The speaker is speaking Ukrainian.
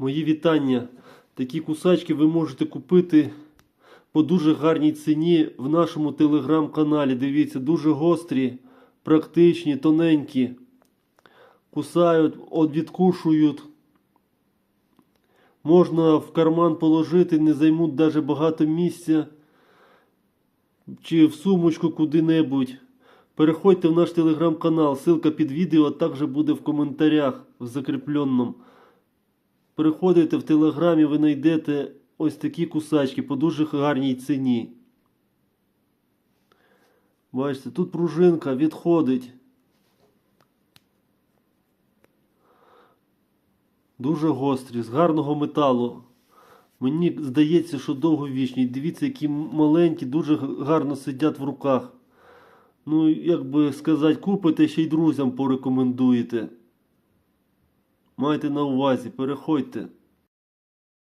Мої вітання. Такі кусачки ви можете купити по дуже гарній ціні в нашому телеграм-каналі. Дивіться, дуже гострі, практичні, тоненькі. Кусають, відкушують. Можна в карман положити, не займуть даже багато місця. Чи в сумочку куди-небудь. Переходьте в наш телеграм-канал. Ссылка під відео також буде в коментарях в закріпленому. Переходите в телеграмі, ви знайдете ось такі кусачки по дуже гарній ціні. Бачите, тут пружинка відходить. Дуже гострі, з гарного металу. Мені здається, що довговічні. Дивіться, які маленькі, дуже гарно сидять в руках. Ну, як би сказати, купите ще й друзям порекомендуєте. Майте на увазі, переходьте.